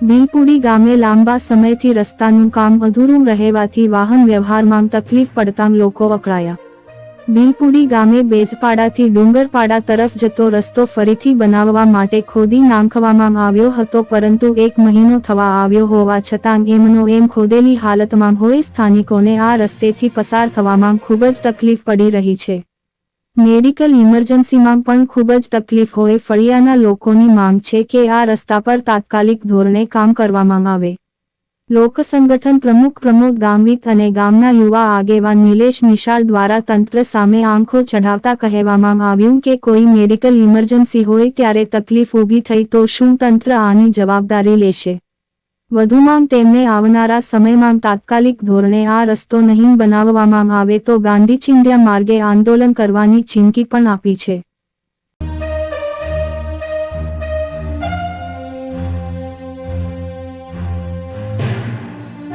ભીલપુડી ગામે લાંબા સમયથી રસ્તાનું કામ અધૂરું રહેવાથી વાહન વ્યવહારમાં તકલીફ પડતા લોકો અકળાયા ભીલપુડી ગામે બેજપાડાથી ડુંગરપાડા તરફ જતો રસ્તો ફરીથી બનાવવા માટે ખોદી નાંખવામાં આવ્યો હતો પરંતુ એક મહિનો થવા આવ્યો હોવા છતાં એમનો એમ ખોદેલી હાલતમાં હોય સ્થાનિકોને આ રસ્તેથી પસાર થવામાં ખૂબ જ તકલીફ પડી રહી છે. મેડિકલ ઇમરજન્સીમાં પણ ખૂબ જ તકલીફ હોય ફળિયાના લોકોની માંગ છે કે આ રસ્તા પર તાત્કાલિક ધોરણે કામ કરવામાં આવે. લોક સંગઠન પ્રમુખ પ્રમોદ ગામવિત અને ગામના યુવા આગેવાન નિલેશ નિશાળ દ્વારા તંત્ર સામે આંખો ચઢાવતા કહેવામાં આવ્યું કે કોઈ મેડિકલ ઇમરજન્સી હોય ત્યારે તકલીફ ઊભી થઈ તો શું તંત્ર આની જવાબદારી લેશે? વધુમાં તેમને આવનારા સમયમાં તાત્કાલિક ધોરણે આ રસ્તો નહીં બનાવવામાં આવે તો ગાંધી ચિંધ્યા માર્ગે આંદોલન કરવાની ચીમકી પણ આપી છે.